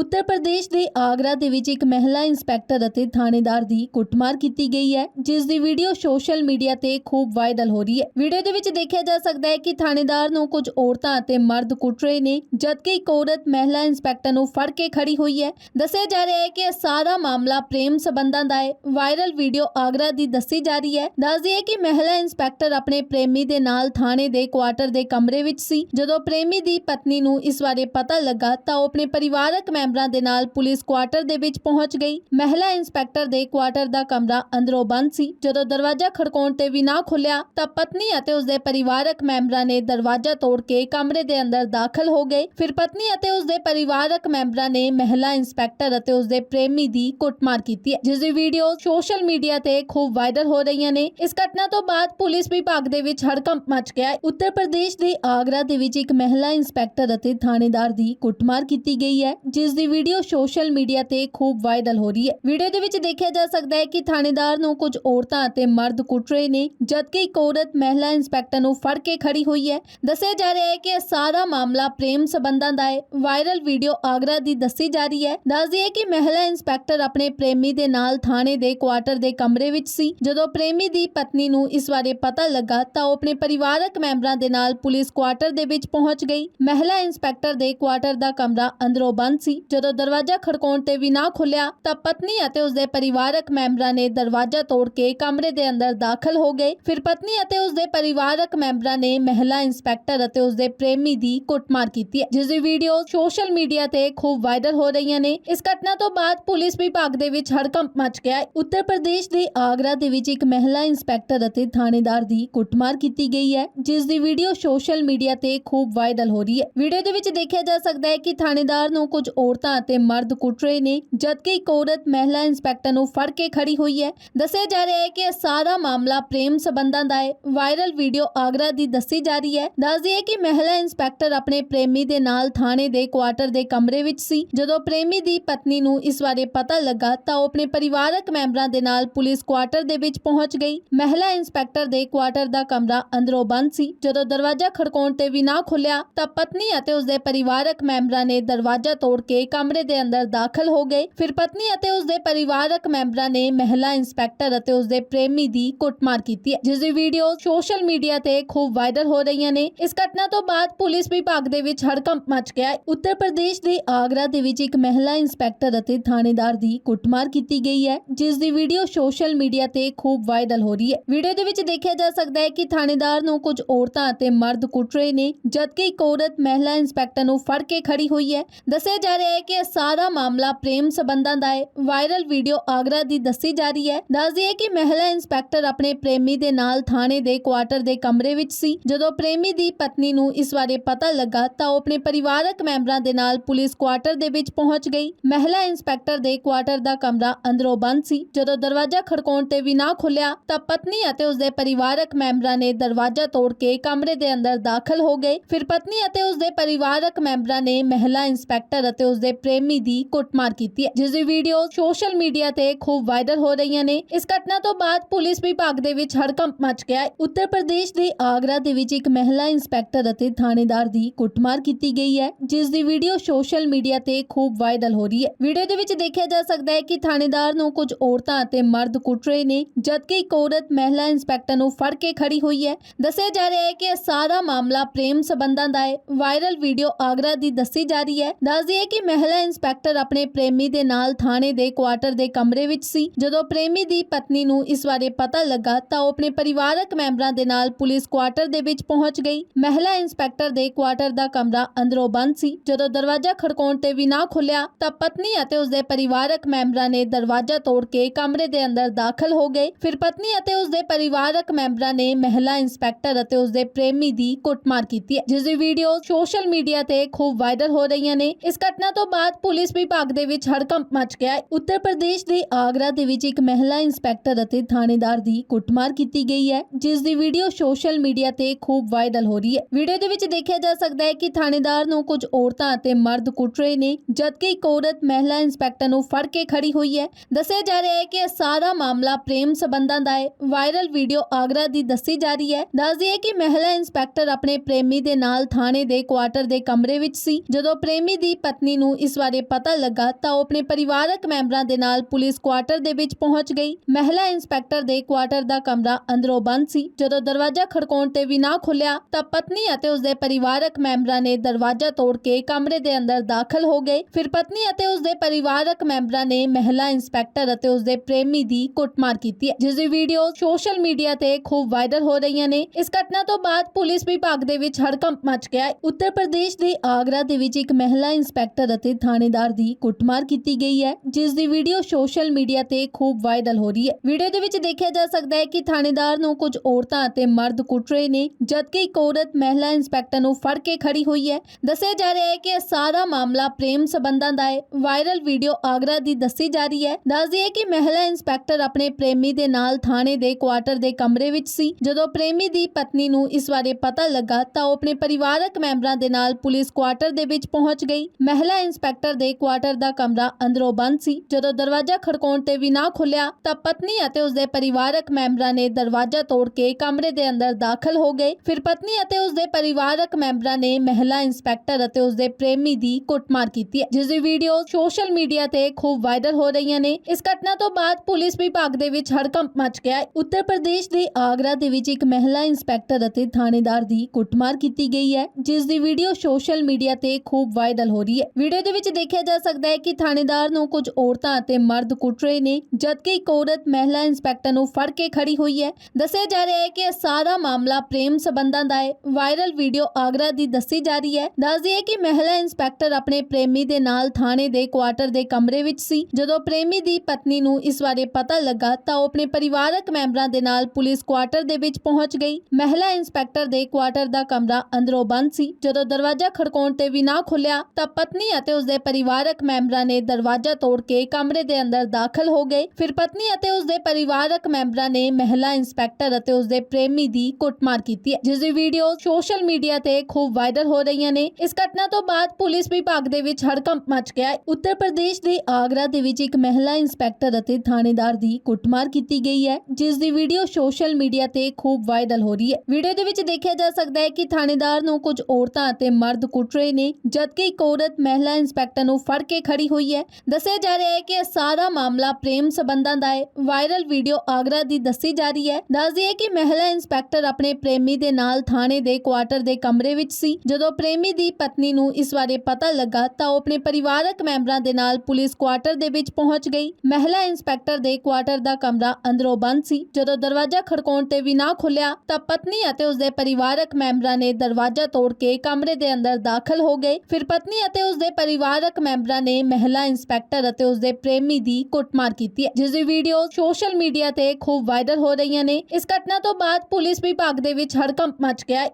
ਉੱਤਰ ਪ੍ਰਦੇਸ਼ ਦੇ ਆਗਰਾ ਦੇ ਵਿੱਚ ਇੱਕ ਮਹਿਲਾ ਇੰਸਪੈਕਟਰ ਅਤੇ ਥਾਣੇਦਾਰ ਦੀ ਕੁੱਟਮਾਰ ਕੀਤੀ ਗਈ ਹੈ, ਜਿਸ ਦੀ ਵੀਡੀਓ ਸੋਸ਼ਲ ਮੀਡੀਆ ਤੇ ਖੂਬ ਵਾਇਰਲ ਹੋ ਰਹੀ ਹੈ। ਵੀਡੀਓ ਦੇ ਵਿੱਚ ਦੇਖਿਆ ਜਾ ਸਕਦਾ ਹੈ ਕਿ ਥਾਣੇਦਾਰ ਨੂੰ ਕੁਝ ਔਰਤਾਂ ਅਤੇ ਮਰਦ ਕੁੱਟ ਰਹੇ ਨੇ, ਜਦਕਿ ਇੱਕ ਔਰਤ ਮਹਿਲਾ ਇੰਸਪੈਕਟਰ ਨੂੰ ਫੜ ਕੇ ਖੜੀ ਹੋਈ ਹੈ। ਦੱਸਿਆ ਜਾ ਰਿਹਾ ਹੈ ਕਿ ਇਹ ਸਾਰਾ ਮਾਮਲਾ ਪ੍ਰੇਮ ਸੰਬੰਧਾਂ ਦਾ ਹੈ। ਵਾਇਰਲ ਵੀਡੀਓ ਆਗਰਾ ਦੀ ਦੱਸੀ ਜਾ ਰਹੀ ਹੈ। ਦੱਸਦੀ ਹੈ ਕਿ ਮਹਿਲਾ ਇੰਸਪੈਕਟਰ ਆਪਣੇ ਪ੍ਰੇਮੀ ਦੇ ਨਾਲ ਥਾਣੇ ਦੇ ਕੁਆਟਰ ਦੇ ਕਮਰੇ ਵਿੱਚ ਸੀ। ਜਦੋਂ ਪ੍ਰੇਮੀ ਦੀ ਪਤਨੀ ਨੂੰ ਇਸ ਬਾਰੇ ਪਤਾ ਲੱਗਾ, ਤਾਂ ਉਹ ਆਪਣੇ ਪਰਿਵਾਰਕ ਮੈਂਬਰਾਂ ਦੇ ਨਾਲ ਪੁਲਿਸ ਕੁਆਟਰ ਦੇ ਵਿੱਚ ਪਹੁੰਚ ਗਈ। ਮਹਿਲਾ ਇੰਸਪੈਕਟਰ ਦੇ ਕੁਆਟਰ ਦਾ ਕਮਰਾ ਅੰਦਰੋਂ ਬੰਦ ਸੀ। ਜਦੋਂ ਦਰਵਾਜ਼ਾ ਖੜਕਾਉਣ ਤੇ ਵੀ ਨਾ ਖੁੱਲਿਆ, ਤਾਂ ਪਤਨੀ ਅਤੇ ਉਸਦੇ ਪਰਿਵਾਰਕ ਮੈਂਬਰਾਂ ਨੇ ਦਰਵਾਜ਼ਾ ਤੋੜ ਕੇ ਕਮਰੇ ਦੇ ਅੰਦਰ ਦਾਖਲ ਹੋ ਗਏ। ਫਿਰ ਪਤਨੀ ਅਤੇ ਉਸਦੇ ਪਰਿਵਾਰਕ ਮੈਂਬਰਾਂ ਨੇ ਮਹਿਲਾ ਇੰਸਪੈਕਟਰ ਅਤੇ ਉਸਦੇ ਪ੍ਰੇਮੀ ਦੀ ਕੁੱਟਮਾਰ ਕੀਤੀ ਹੈ ਜਿਸ ਦੀ ਵੀਡੀਓ ਸੋਸ਼ਲ ਮੀਡੀਆ ਤੇ ਖੂਬ ਵਾਇਰਲ ਹੋ ਰਹੀਆਂ ਨੇ। ਇਸ ਘਟਨਾ ਤੋਂ ਬਾਅਦ ਪੁਲਿਸ ਵਿਭਾਗ ਦੇ ਵਿੱਚ ਹੜਕੰਪ ਮਚ ਗਿਆ ਉੱਤਰ ਪ੍ਰਦੇਸ਼ ਦੇ ਆਗਰਾ ਦੇ ਵਿੱਚ ਇੱਕ ਮਹਿਲਾ ਇੰਸਪੈਕਟਰ ਅਤੇ ਥਾਣੇਦਾਰ ਦੀ ਕੁੱਟਮਾਰ ਕੀਤੀ ਗਈ ਹੈ ਜਿਸ ਦੀ ਵੀਡੀਓ ਸੋਸ਼ਲ ਮੀਡੀਆ ਤੇ ਖੂਬ ਵਾਇਰਲ ਹੋ ਰਹੀ ਹੈ। ਵੀਡੀਓ ਦੇ ਵਿੱਚ ਦੇਖਿਆ ਜਾ ਸਕਦਾ ਹੈ ਕਿ ਥਾਣੇਦਾਰ ਨੂੰ ਕੁਝ ਔਰਤਾਂ ਅਤੇ ਮਰਦ ਕੁੱਟ ਰਹੇ ਨੇ, ਜਦਕਿ ਇੱਕ ਔਰਤ ਮਹਿਲਾ ਇੰਸਪੈਕਟਰ ਨੂੰ ਫੜ ਕੇ ਖੜੀ ਹੋਈ ਹੈ। ਦੱਸਿਆ ਜਾ ਰਿਹਾ ਹੈ ਕਿ ਇਹ ਸਾਰਾ ਮਾਮਲਾ ਪ੍ਰੇਮ ਸੰਬੰਧਾਂ ਦਾ ਹੈ। ਵਾਇਰਲ ਵੀਡੀਓ ਆਗਰਾ ਦੀ ਦੱਸੀ ਜਾ ਰਹੀ ਹੈ। ਦੱਸਦੀ ਹੈ ਕਿ ਮਹਿਲਾ ਇੰਸਪੈਕਟਰ ਆਪਣੇ ਪ੍ਰੇਮੀ ਦੇ ਨਾਲ ਥਾਣੇ ਦੇ ਕੁਆਟਰ ਦੇ ਕਮਰੇ ਵਿੱਚ ਸੀ। ਜਦੋਂ ਪ੍ਰੇਮੀ ਦੀ ਪਤਨੀ ਨੂੰ ਇਸ ਬਾਰੇ ਪਤਾ ਲੱਗਾ, ਤਾਂ ਉਹ ਆਪਣੇ ਪਰਿਵਾਰਕ ਮੈਂਬਰਾਂ ਦੇ ਨਾਲ ਪੁਲਿਸ ਕੁਆਟਰ ਦੇ ਵਿੱਚ ਪਹੁੰਚ ਗਈ। ਮਹਿਲਾ ਇੰਸਪੈਕਟਰ ਦੇ ਕੁਆਟਰ ਦਾ ਕਮਰਾ ਅੰਦਰੋਂ ਬੰਦ ਸੀ। ਜਦੋਂ ਦਰਵਾਜ਼ਾ ਖੜਕਾਉਣ ਤੇ ਵੀ ਨਾ ਖੁੱਲਿਆ ਤਾਂ ਪਤਨੀ ਅਤੇ ਉਸਦੇ ਪਰਿਵਾਰਕ ਮੈਂਬਰਾਂ ਨੇ ਦਰਵਾਜ਼ਾ ਤੋੜ ਕੇ ਕਮਰੇ ਦੇ ਅੰਦਰ ਦਾਖਲ ਹੋ ਗਏ। ਫਿਰ ਪਤਨੀ ਅਤੇ ਉਸਦੇ ਪਰਿਵਾਰਕ ਮੈਂਬਰਾਂ ਨੇ ਮਹਿਲਾ ਇੰਸਪੈਕਟਰ ਅਤੇ ਉਸਦੇ ਪ੍ਰੇਮੀ ਦੀ ਕੁੱਟਮਾਰ ਕੀਤੀ ਜਿਸ ਦੀ ਵੀਡੀਓ ਸੋਸ਼ਲ ਮੀਡੀਆ ਤੇ ਖੂਬ ਵਾਇਰਲ ਹੋ ਰਹੀਆਂ ਨੇ। ਇਸ ਘਟਨਾ ਤੋਂ ਬਾਅਦ ਪੁਲਿਸ ਵਿਭਾਗ ਦੇ ਵਿੱਚ ਹੜਕੰਪ ਮਚ ਗਿਆ ਉੱਤਰ ਪ੍ਰਦੇਸ਼ ਦੇ ਆਗਰਾ ਦੇ ਵਿੱਚ ਇੱਕ ਮਹਿਲਾ ਇੰਸਪੈਕਟਰ ਅਤੇ ਥਾਣੇਦਾਰ ਦੀ ਕੁੱਟਮਾਰ ਕੀਤੀ ਗਈ ਹੈ, ਜਿਸ ਦੀ ਵੀਡੀਓ ਸੋਸ਼ਲ ਮੀਡੀਆ ਤੇ ਖੂਬ ਵਾਇਰਲ ਹੋ ਰਹੀ ਹੈ। ਵੀਡੀਓ ਦੇ ਵਿੱਚ ਦੇਖਿਆ ਜਾ ਸਕਦਾ ਹੈ ਕਿ ਥਾਣੇਦਾਰ ਨੂੰ ਕੁਝ ਔਰਤਾਂ ਅਤੇ ਮਰਦ ਕੁੱਟ ਰਹੇ ਨੇ, ਜਦਕਿ ਇੱਕ ਔਰਤ ਮਹਿਲਾ ਇੰਸਪੈਕਟਰ ਨੂੰ ਫੜ ਕੇ ਖੜੀ ਹੋਈ ਹੈ। ਦੱਸਿਆ ਜਾ ਰਿਹਾ ਹੈ ਕਿ ਇਹ ਸਾਰਾ ਮਾਮਲਾ ਪ੍ਰੇਮ ਸੰਬੰਧਾਂ ਦਾ ਹੈ। ਵਾਇਰਲ ਵੀਡੀਓ ਆਗਰਾ ਦੀ ਦੱਸੀ ਜਾ ਰਹੀ ਹੈ। ਦੱਸਦੀ ਹੈ ਕਿ ਮਹਿਲਾ ਇੰਸਪੈਕਟਰ ਆਪਣੇ ਪ੍ਰੇਮੀ ਦੇ ਨਾਲ ਥਾਣੇ ਦੇ ਕੁਆਟਰ ਦੇ ਕਮਰੇ ਵਿੱਚ ਸੀ। ਜਦੋਂ ਪ੍ਰੇਮੀ ਦੀ ਪਤਨੀ ਨੂੰ ਇਸ ਬਾਰੇ ਪਤਾ ਲੱਗਾ, ਤਾਂ ਉਹ ਆਪਣੇ ਪਰਿਵਾਰਕ ਮੈਂਬਰਾਂ ਦੇ ਨਾਲ ਪੁਲਿਸ ਕੁਆਟਰ ਦੇ ਵਿੱਚ ਪਹੁੰਚ ਗਈ। ਮਹਿਲਾ ਇੰਸਪੈਕਟਰ ਦੇ ਕੁਆਟਰ ਦਾ ਕਮਰਾ ਅੰਦਰੋਂ ਬੰਦ ਸੀ। ਜਦੋਂ ਦਰਵਾਜ਼ਾ ਖੜਕਾਉਣ ਤੇ ਵੀ ਨਾ ਖੁੱਲਿਆ ਤਾਂ ਪਤਨੀ ਅਤੇ ਉਸਦੇ ਪਰਿਵਾਰਕ ਮੈਂਬਰਾਂ ਨੇ ਦਰਵਾਜ਼ਾ ਤੋੜ ਕੇ ਕਮਰੇ ਦੇ ਅੰਦਰ ਦਾਖਲ ਹੋ ਗਏ। ਫਿਰ ਪਤਨੀ ਅਤੇ ਉਸਦੇ ਪਰਿਵਾਰਕ ਮੈਂਬਰਾਂ ਨੇ ਮਹਿਲਾ ਇੰਸਪੈਕਟਰ ਅਤੇ ਉਸਦੇ ਪ੍ਰੇਮੀ ਦੀ ਕੁੱਟਮਾਰ ਕੀਤੀ ਹੈ ਜਿਸ ਦੀ ਵੀਡੀਓ ਸੋਸ਼ਲ ਮੀਡੀਆ ਤੇ ਖੂਬ ਵਾਇਰਲ ਹੋ ਰਹੀਆਂ ਨੇ। ਇਸ ਘਟਨਾ ਤੋਂ ਬਾਅਦ ਪੁਲਿਸ ਵਿਭਾਗ ਦੇ ਵਿੱਚ ਹੜਕੰਪ ਮਚ ਗਿਆ। ਉੱਤਰ ਪ੍ਰਦੇਸ਼ ਦੇ ਆਗਰਾ ਦੇ ਵਿੱਚ ਇੱਕ ਮਹਿਲਾ ਇੰਸਪੈਕਟਰ ਅਤੇ ਥਾਣੇਦਾਰ ਦੀ ਕੁੱਟਮਾਰ ਕੀਤੀ ਗਈ ਹੈ, ਜਿਸ ਦੀ ਵੀਡੀਓ ਸੋਸ਼ਲ ਮੀਡੀਆ ਤੇ ਖੂਬ ਵਾਇਰਲ ਹੋ ਰਹੀ ਹੈ। ਵੀਡੀਓ ਦੇ ਵਿੱਚ ਦੇਖਿਆ ਜਾ ਸਕਦਾ ਹੈ ਕਿ ਥਾਣੇਦਾਰ ਨੂੰ ਕੁਝ ਔਰਤਾਂ ਅਤੇ ਮਰਦ ਕੁੱਟ ਰਹੇ ਨੇ, ਜਦਕਿ ਇੱਕ ਔਰਤ ਮਹਿਲਾ ਇੰਸਪੈਕਟਰ ਨੂੰ ਫੜ ਕੇ ਖੜੀ ਹੋਈ ਹੈ। ਦੱਸਿਆ ਜਾ ਰਿਹਾ ਹੈ ਕਿ ਸਾਰਾ ਮਾਮਲਾ ਪ੍ਰੇਮ ਸੰਬੰਧਾਂ ਦਾ ਹੈ। ਵਾਇਰਲ ਵੀਡੀਓ ਆਗਰਾ ਦੀ ਦੱਸੀ ਜਾ ਰਹੀ ਹੈ। ਦੱਸਦੀ ਹੈ ਕਿ ਮਹਿਲਾ ਇੰਸਪੈਕਟਰ ਆਪਣੇ ਪ੍ਰੇਮੀ ਦੇ ਨਾਲ ਥਾਣੇ ਦੇ ਕੁਆਟਰ ਦੇ ਕਮਰੇ ਵਿੱਚ ਸੀ। ਜਦੋਂ ਪ੍ਰੇਮੀ ਦੀ ਪਤਨੀ ਨੂੰ ਇਸ ਬਾਰੇ ਪਤਾ ਲੱਗਾ ਤਾਂ ਉਹ ਆਪਣੇ ਪਰਿਵਾਰਕ ਮੈਂਬਰਾਂ ਦੇ ਨਾਲ ਪੁਲਿਸ ਕੁਆਟਰ ਦੇ ਵਿੱਚ ਪਹੁੰਚ ਗਈ। ਮਹਿਲਾ ਇੰਸਪੈਕਟਰ ਦੇ ਕੁਆਟਰ ਦਾ ਕਮਰਾ ਅੰਦਰੋਂ ਬੰਦ ਸੀ। ਜਦੋਂ ਦਰਵਾਜ਼ਾ ਖੜਕਾਉਣ ਤੇ ਵੀ ਨਾ ਖੁੱਲਿਆ ਤਾਂ ਪਤਨੀ ਅਤੇ ਉਸਦੇ ਪਰਿਵਾਰਕ ਮੈਂਬਰਾਂ ਨੇ ਦਰਵਾਜ਼ਾ ਤੋੜ ਕੇ ਕਮਰੇ ਦੇ ਅੰਦਰ ਦਾਖਲ ਹੋ ਗਏ। ਫਿਰ ਪਤਨੀ ਅਤੇ ਉਸਦੇ ਪਰਿਵਾਰਕ ਮੈਂਬਰਾਂ ਨੇ ਮਹਿਲਾ ਇੰਸਪੈਕਟਰ ਅਤੇ ਉਸ ਉਸਦੇ ਪ੍ਰੇਮੀ ਦੀ ਕੁੱਟਮਾਰ ਕੀਤੀ ਹੈ ਜਿਸ ਦੀ ਵੀਡੀਓ ਸੋਸ਼ਲ ਮੀਡੀਆ ਤੇ ਖੂਬ ਵਾਇਰਲ ਹੋ ਰਹੀਆਂ ਨੇ। ਇਸ ਘਟਨਾ ਤੋਂ ਬਾਅਦ ਪੁਲਿਸ ਵਿਭਾਗ ਦੇ ਵਿੱਚ ਹੜਕੰਪ ਮਚ ਗਿਆ ਉੱਤਰ ਪ੍ਰਦੇਸ਼ ਦੇ ਆਗਰਾ ਦੇ ਵਿੱਚ ਇੱਕ ਮਹਿਲਾ ਇੰਸਪੈਕਟਰ ਅਤੇ ਥਾਣੇਦਾਰ ਦੀ ਕੁੱਟਮਾਰ ਕੀਤੀ ਗਈ ਹੈ ਜਿਸ ਦੀ ਵੀਡੀਓ ਸੋਸ਼ਲ ਮੀਡੀਆ ਤੇ ਖੂਬ ਵਾਇਰਲ ਹੋ ਰਹੀ ਹੈ। ਵੀਡੀਓ ਦੇ ਵਿੱਚ ਦੇਖਿਆ ਜਾ ਸਕਦਾ ਹੈ ਕਿ ਥਾਣੇਦਾਰ ਨੂੰ ਕੁਝ ਔਰਤਾਂ ਅਤੇ ਮਰਦ ਕੁੱਟ ਰਹੇ ਨੇ, ਜਦਕਿ ਇੱਕ ਔਰਤ ਮਹਿਲਾ ਇੰਸਪੈਕਟਰ ਨੂੰ ਫੜ ਕੇ ਖੜੀ ਹੋਈ ਹੈ। ਦੱਸਿਆ ਜਾ ਰਿਹਾ ਹੈ ਕਿ ਇਹ ਸਾਰਾ ਮਾਮਲਾ ਪ੍ਰੇਮ ਸੰਬੰਧਾਂ ਦਾ ਹੈ। ਵਾਇਰਲ ਵੀਡੀਓ ਆਗਰਾ ਦੀ ਦੱਸੀ ਜਾ ਰਹੀ ਹੈ। ਦੱਸਦੀ ਹੈ ਕਿ ਮਹਿਲਾ ਇੰਸਪੈਕਟਰ ਆਪਣੇ ਪ੍ਰੇਮੀ ਦੇ ਨਾਲ ਥਾਣੇ ਦੇ ਕੁਆਟਰ ਦੇ ਕਮਰੇ ਵਿੱਚ ਸੀ। ਜਦੋਂ ਪ੍ਰੇਮੀ ਦੀ ਪਤਨੀ ਨੂੰ ਇਸ ਬਾਰੇ ਪਤਾ ਲੱਗਾ ਤਾਂ ਉਹ ਆਪਣੇ ਪਰਿਵਾਰਕ ਮੈਂਬਰਾਂ ਦੇ ਨਾਲ ਪੁਲਿਸ ਕੁਆਟਰ ਦੇ ਵਿੱਚ ਪਹੁੰਚ ਗਈ। ਮਹਿਲਾ ਇੰਸਪੈਕਟਰ ਦੇ ਕੁਆਟਰ ਦਾ ਕਮਰਾ ਅੰਦਰੋਂ ਬੰਦ ਸੀ। ਜਦੋਂ ਦਰਵਾਜ਼ਾ ਖੜਕਾਉਣ ਤੇ ਵੀ ਨਾ ਖੁੱਲਿਆ ਤਾਂ ਪਤਨੀ ਅਤੇ ਉਸਦੇ ਪਰਿਵਾਰਕ ਮੈਂਬਰਾਂ ਨੇ ਦਰਵਾਜ਼ਾ ਤੋੜ ਕੇ ਕਮਰੇ ਦੇ ਅੰਦਰ ਦਾਖਲ ਹੋ ਗਏ। ਫਿਰ ਪਤਨੀ ਅਤੇ ਉਸਦੇ ਪਰਿਵਾਰਕ ਮੈਂਬਰਾਂ ਨੇ ਮਹਿਲਾ ਇੰਸਪੈਕਟਰ ਅਤੇ ਉਸਦੇ ਪ੍ਰੇਮੀ ਦੀ ਕੁੱਟਮਾਰ ਕੀਤੀ ਹੈ ਜਿਸ ਦੀ ਵੀਡੀਓ ਸੋਸ਼ਲ ਮੀਡੀਆ ਤੇ ਖੂਬ ਵਾਇਰਲ ਹੋ ਰਹੀਆਂ ਨੇ। ਇਸ ਘਟਨਾ ਤੋਂ ਬਾਅਦ ਪੁਲਿਸ ਵਿਭਾਗ ਦੇ ਵਿੱਚ ਹੜਕੰਪ ਮਚ ਗਿਆ ਹੈ। ਉੱਤਰ ਪ੍ਰਦੇਸ਼ ਦੇ ਆਗਰਾ ਦੇ ਵਿੱਚ ਇੱਕ ਮਹਿਲਾ ਇੰਸਪੈਕਟਰ ਅਤੇ ਥਾਣੇਦਾਰ ਦੀ ਕੁੱਟਮਾਰ ਕੀਤੀ ਗਈ ਹੈ, ਜਿਸ ਦੀ ਵੀਡੀਓ ਸੋਸ਼ਲ ਮੀਡੀਆ ਤੇ ਖੂਬ ਵਾਇਰਲ ਹੋ ਰਹੀ ਹੈ। ਵੀਡੀਓ ਦੇ ਵਿੱਚ ਦੇਖਿਆ ਜਾ ਸਕਦਾ ਹੈ ਕਿ ਥਾਣੇਦਾਰ ਨੂੰ ਕੁਝ ਔਰਤਾਂ ਅਤੇ ਮਰਦ ਕੁੱਟ ਰਹੇ ਨੇ, ਜਦਕਿ ਇੱਕ ਔਰਤ ਮਹਿਲਾ ਇੰਸਪੈਕਟਰ ਨੂੰ ਫੜ ਕੇ ਖੜੀ ਹੋਈ ਹੈ। ਦੱਸਿਆ ਜਾ ਰਿਹਾ ਹੈ ਕਿ ਇਹ ਸਾਰਾ ਮਾਮਲਾ ਪ੍ਰੇਮ ਸੰਬੰਧਾਂ ਦਾ ਹੈ। ਵਾਇਰਲ ਵੀਡੀਓ ਆਗਰਾ ਦੀ ਦੱਸੀ ਜਾ ਰਹੀ ਹੈ। ਦੱਸਦੀ ਹੈ ਕਿ ਮਹਿਲਾ ਇੰਸਪੈਕਟਰ ਆਪਣੇ ਪ੍ਰੇਮੀ ਦੇ ਨਾਲ ਥਾਣੇ ਦੇ ਕੁਆਟਰ ਦੇ ਕਮਰੇ ਵਿੱਚ ਸੀ, ਜਦੋਂ ਪ੍ਰੇਮੀ ਦੀ ਪਤਨੀ ਨੂੰ ਨੂੰ ਇਸ ਬਾਰੇ ਪਤਾ ਲੱਗਾ ਤਾਂ ਉਹ ਆਪਣੇ ਪਰਿਵਾਰਕ ਮੈਂਬਰਾਂ ਦੇ ਨਾਲ ਪੁਲਿਸ ਕੁਆਟਰ ਦੇ ਵਿੱਚ ਪਹੁੰਚ ਗਈ। ਮਹਿਲਾ ਇੰਸਪੈਕਟਰ ਦੇ ਕੁਆਟਰ ਦਾ ਕਮਰਾ ਅੰਦਰੋਂ ਬੰਦ ਸੀ। ਜਦੋਂ ਦਰਵਾਜ਼ਾ ਖੜਕਾਉਣ ਤੇ ਵੀ ਨਾ ਖੁੱਲਿਆ ਤਾਂ ਪਤਨੀ ਅਤੇ ਉਸਦੇ ਪਰਿਵਾਰਕ ਮੈਂਬਰਾਂ ਨੇ ਦਰਵਾਜ਼ਾ ਤੋੜ ਕੇ ਕਮਰੇ ਦੇ ਅੰਦਰ ਦਾਖਲ ਹੋ ਗਏ। ਫਿਰ ਪਤਨੀ ਅਤੇ ਉਸਦੇ ਪਰਿਵਾਰਕ ਮੈਂਬਰਾਂ ਨੇ ਮਹਿਲਾ ਇੰਸਪੈਕਟਰ ਅਤੇ ਉਸਦੇ ਪ੍ਰੇਮੀ ਦੀ ਕੁੱਟਮਾਰ ਕੀਤੀ ਹੈ, ਜਿਸ ਦੀ ਵੀਡੀਓ ਸੋਸ਼ਲ ਮੀਡੀਆ ਤੇ ਖੂਬ ਵਾਇਰਲ ਹੋ ਰਹੀਆਂ ਨੇ। ਇਸ ਘਟਨਾ ਤੋਂ ਬਾਅਦ ਪੁਲਿਸ ਵਿਭਾਗ ਦੇ ਵਿੱਚ ਹੜਕੰਪ ਮਚ ਗਿਆ ਉੱਤਰ ਪ੍ਰਦੇਸ਼ ਦੇ ਆਗਰਾ ਦੇ ਵਿੱਚ ਇੱਕ ਮਹਿਲਾ ਇੰਸਪੈਕਟਰ ਅਤੇ ਥਾਣੇਦਾਰ ਦੀ ਕੁੱਟਮਾਰ ਕੀਤੀ ਗਈ ਹੈ, ਜਿਸ ਦੀ ਵੀਡੀਓ ਸੋਸ਼ਲ ਮੀਡੀਆ ਤੇ ਖੂਬ ਵਾਇਰਲ ਹੋ ਰਹੀ ਹੈ। ਵੀਡੀਓ ਦੇ ਵਿੱਚ ਦੇਖਿਆ ਜਾ ਸਕਦਾ ਹੈ ਕਿ ਥਾਣੇਦਾਰ ਨੂੰ ਕੁਝ ਔਰਤਾਂ ਅਤੇ ਮਰਦ ਕੁੱਟ ਰਹੇ ਨੇ, ਜਦਕਿ ਇੱਕ ਔਰਤ ਮਹਿਲਾ ਇੰਸਪੈਕਟਰ ਨੂੰ ਫੜ ਕੇ ਖੜੀ ਹੋਈ ਹੈ। ਦੱਸਿਆ ਜਾ ਰਿਹਾ ਹੈ ਕਿ ਇਹ ਸਾਰਾ ਮਾਮਲਾ ਪ੍ਰੇਮ ਸਬੰਧਾਂ ਦਾ ਹੈ। ਵਾਇਰਲ ਵੀਡੀਓ ਆਗਰਾ ਦੀ ਦੱਸੀ ਜਾ ਰਹੀ ਹੈ। ਦੱਸਦੀ ਹੈ ਕਿ ਮਹਿਲਾ ਇੰਸਪੈਕਟਰ ਆਪਣੇ ਪ੍ਰੇਮੀ ਦੇ ਨਾਲ ਥਾਣੇ ਦੇ ਕੁਆਟਰ ਦੇ ਕਮਰੇ ਵਿੱਚ ਸੀ। ਜਦੋਂ ਪ੍ਰੇਮੀ ਦੀ ਪਤਨੀ ਨੂੰ ਇਸ ਬਾਰੇ ਪਤਾ ਲੱਗਾ, ਤਾਂ ਉਹ ਆਪਣੇ ਪਰਿਵਾਰਕ ਮੈਂਬਰਾਂ ਦੇ ਨਾਲ ਪੁਲਿਸ ਕੁਆਟਰ ਦੇ ਵਿੱਚ ਪਹੁੰਚ ਗਈ। ਮਹਿਲਾ ਇੰਸਪੈਕਟਰ ਦੇ ਕੁਆਟਰ ਦਾ ਕਮਰਾ ਅੰਦਰੋਂ ਬੰਦ ਸੀ। ਜਦੋਂ ਦਰਵਾਜ਼ਾ ਖੜਕਾਉਣ ਤੇ ਵੀ ਨਾ ਖੁੱਲਿਆ, ਤਾਂ ਪਤਨੀ ਅਤੇ ਉਸਦੇ ਪਰਿਵਾਰਕ ਮੈਂਬਰਾਂ ਨੇ ਦਰਵਾਜ਼ਾ ਤੋੜ ਕੇ ਕਮਰੇ ਦੇ ਅੰਦਰ ਦਾਖਲ ਹੋ ਗਏ। ਫਿਰ ਪਤਨੀ ਅਤੇ ਉਸਦੇ ਪਰਿਵਾਰਕ ਮੈਂਬਰਾਂ ਨੇ ਮਹਿਲਾ ਇੰਸਪੈਕਟਰ ਅਤੇ ਉਸਦੇ ਪ੍ਰੇਮੀ ਦੀ ਕੁੱਟਮਾਰ ਕੀਤੀ ਜਿਸ ਦੀ ਵੀਡੀਓ ਸੋਸ਼ਲ ਮੀਡੀਆ ਤੇ ਖੂਬ ਵਾਇਰਲ ਹੋ ਰਹੀਆਂ ਨੇ। ਇਸ ਘਟਨਾ ਤੋਂ ਬਾਅਦ ਪੁਲਿਸ ਵਿਭਾਗ ਦੇ ਵਿੱਚ ਹੜਕੰਪ ਮਚ ਗਿਆ ਉੱਤਰ ਪ੍ਰਦੇਸ਼ ਦੇ ਆਗਰਾ ਦੇ ਵਿੱਚ ਇੱਕ ਮਹਿਲਾ ਇੰਸਪੈਕਟਰ ਅਤੇ ਥਾਣੇਦਾਰ ਦੀ ਕੁੱਟਮਾਰ ਕੀਤੀ ਗਈ ਹੈ, ਜਿਸ ਦੀ ਵੀਡੀਓ ਸੋਸ਼ਲ ਮੀਡੀਆ ਤੇ ਖੂਬ ਵਾਇਰਲ ਹੋ ਰਹੀ ਹੈ। ਵੀਡੀਓ ਦੇ ਵਿੱਚ ਦੇਖਿਆ ਜਾ ਸਕਦਾ ਹੈ ਕਿ ਥਾਣੇਦਾਰ ਨੂੰ ਕੁਝ ਔਰਤਾਂ ਅਤੇ ਮਰਦ ਕੁੱਟ ਰਹੇ ਨੇ, ਜਦਕਿ ਇੱਕ ਔਰਤ ਮਹਿਲਾ ਇੰਸਪੈਕਟਰ ਨੂੰ ਫੜ ਕੇ ਖੜੀ ਹੋਈ ਹੈ। ਦੱਸਿਆ ਜਾ ਰਿਹਾ ਹੈ ਕਿ ਇਹ ਸਾਰਾ ਮਾਮਲਾ ਪ੍ਰੇਮ ਸਬੰਧਾਂ ਦਾ ਹੈ। ਵਾਇਰਲ ਵੀਡੀਓ ਆਗਰਾ ਦੀ ਦੱਸੀ ਜਾ ਰਹੀ ਹੈ। ਦੱਸਦੀ ਹੈ ਕਿ ਮਹਿਲਾ ਇੰਸਪੈਕਟਰ ਆਪਣੇ ਪ੍ਰੇਮੀ ਦੇ ਨਾਲ ਥਾਣੇ ਦੇ ਕੁਆਟਰ ਦੇ ਕਮਰੇ ਵਿੱਚ ਸੀ। ਜਦੋਂ ਪ੍ਰੇਮੀ ਦੀ ਪਤਨੀ ਨੂੰ ਇਸ ਬਾਰੇ ਪਤਾ ਲੱਗਾ, ਤਾਂ ਉਹ ਆਪਣੇ ਪਰਿਵਾਰਕ ਮੈਂਬਰਾਂ ਦੇ ਨਾਲ ਪੁਲਿਸ ਕੁਆਟਰ ਦੇ ਵਿੱਚ ਪਹੁੰਚ ਗਈ। ਮਹਿਲਾ ਇੰਸਪੈਕਟਰ ਦੇ ਕੁਆਟਰ ਦਾ ਕਮਰਾ ਅੰਦਰੋਂ ਬੰਦ ਸੀ। ਜਦੋਂ ਦਰਵਾਜ਼ਾ ਖੜਕਾਉਣ ਤੇ ਵੀ ਨਾ ਖੁੱਲਿਆ ਤਾਂ ਪਤਨੀ ਅਤੇ ਉਸਦੇ ਪਰਿਵਾਰਕ ਮੈਂਬਰਾਂ ਨੇ ਦਰਵਾਜ਼ਾ ਤੋੜ ਕੇ ਕਮਰੇ ਦੇ ਅੰਦਰ ਦਾਖਲ ਹੋ ਗਏ। ਫਿਰ ਪਤਨੀ ਅਤੇ ਉਸਦੇ ਪਰਿਵਾਰਕ ਮੈਂਬਰਾਂ ਨੇ ਮਹਿਲਾ ਇੰਸਪੈਕਟਰ ਅਤੇ ਉਸਦੇ ਪ੍ਰੇਮੀ ਦੀ ਕੁੱਟਮਾਰ ਕੀਤੀ ਜਿਸ ਦੀ ਵੀਡੀਓ ਸੋਸ਼ਲ ਮੀਡੀਆ ਤੇ ਖੂਬ ਵਾਇਰਲ ਹੋ ਰਹੀਆਂ ਨੇ। ਇਸ ਘਟਨਾ ਤੋਂ ਬਾਅਦ ਪੁਲਿਸ ਵਿਭਾਗ ਦੇ ਵਿੱਚ ਹੜਕੰਪ ਮਚ ਗਿਆ ਉੱਤਰ ਪ੍ਰਦੇਸ਼ ਦੇ ਆਗਰਾ ਦੇ ਵਿੱਚ ਇੱਕ ਮਹਿਲਾ ਇੰਸਪੈਕਟਰ ਅਤੇ ਥਾਣੇਦਾਰ ਦੀ ਕੁੱਟਮਾਰ ਕੀਤੀ ਗਈ ਹੈ ਜਿਸ ਦੀ ਵੀਡੀਓ ਸੋਸ਼ਲ ਮੀਡੀਆ ਤੇ ਖੂਬ ਵਾਇਰਲ ਹੋ ਰਹੀ ਹੈ। ਵੀਡੀਓ ਦੇ ਵਿੱਚ ਦੇਖਿਆ ਜਾ ਸਕਦਾ ਹੈ ਕਿ ਥਾਣੇਦਾਰ ਨੂੰ ਕੁਝ ਔਰਤਾਂ ਅਤੇ ਮਰਦ ਕੁੱਟ ਰਹੇ ਨੇ, ਜਦਕਿ ਇੱਕ ਔਰਤ ਮਹਿਲਾ ਇੰਸਪੈਕਟਰ ਨੂੰ ਫੜ ਕੇ ਖੜੀ ਹੋਈ ਹੈ। ਦੱਸਿਆ ਜਾ ਰਿਹਾ ਹੈ ਕਿ ਇਹ ਸਾਰਾ ਮਾਮਲਾ ਪ੍ਰੇਮ ਸਬੰਧਾਂ ਦਾ ਹੈ। ਵਾਇਰਲ ਵੀਡੀਓ ਆਗਰਾ ਦੀ ਦੱਸੀ ਜਾ ਰਹੀ ਹੈ। ਦੱਸਦੀ ਹੈ ਕਿ ਮਹਿਲਾ ਇੰਸਪੈਕਟਰ ਆਪਣੇ ਪ੍ਰੇਮੀ ਦੇ ਨਾਲ ਥਾਣੇ ਦੇ ਕੁਆਟਰ ਦੇ ਕਮਰੇ ਵਿੱਚ ਸੀ। ਜਦੋਂ ਪ੍ਰੇਮੀ ਦੀ ਪਤਨੀ ਨੂੰ ਇਸ ਬਾਰੇ ਪਤਾ ਲੱਗਾ ਤਾਂ ਉਹ ਆਪਣੇ ਪਰਿਵਾਰਕ ਮੈਂਬਰਾਂ ਦੇ ਨਾਲ ਪੁਲਿਸ ਕੁਆਟਰ ਦੇ ਵਿੱਚ ਪਹੁੰਚ ਗਈ। ਮਹਿਲਾ ਇੰਸਪੈਕਟਰ ਦੇ ਕੁਆਟਰ ਦਾ ਕਮਰਾ ਅੰਦਰੋਂ ਬੰਦ ਸੀ। ਜਦੋਂ ਦਰਵਾਜ਼ਾ ਖੜਕਾਉਣ ਤੇ ਵੀ ਨਾ ਖੁੱਲਿਆ ਤਾਂ ਪਤਨੀ ਅਤੇ ਉਸਦੇ ਪਰਿਵਾਰਕ ਮੈਂਬਰਾਂ ਨੇ ਦਰਵਾਜ਼ਾ ਤੋੜ ਕੇ ਕਮਰੇ ਦੇ ਅੰਦਰ ਦਾਖਲ ਹੋ ਗਏ। ਫਿਰ ਪਤਨੀ ਅਤੇ ਉਸਦੇ ਪਰਿਵਾਰਕ ਮੈਂਬਰਾਂ ਨੇ ਮਹਿਲਾ ਇੰਸਪੈਕਟਰ ਅਤੇ ਉਸਦੇ ਪ੍ਰੇਮੀ ਦੀ ਕੁੱਟਮਾਰ ਕੀਤੀ ਹੈ ਜਿਸ ਦੀ ਵੀਡੀਓ ਸੋਸ਼ਲ ਮੀਡੀਆ ਤੇ ਖੂਬ ਵਾਇਰਲ ਹੋ ਰਹੀਆਂ ਨੇ। ਇਸ ਘਟਨਾ ਤੋਂ ਬਾਅਦ ਪੁਲਿਸ ਵਿਭਾਗ ਦੇ ਵਿੱਚ ਹੜਕੰਪ ਮਚ ਗਿਆ ਹੈ।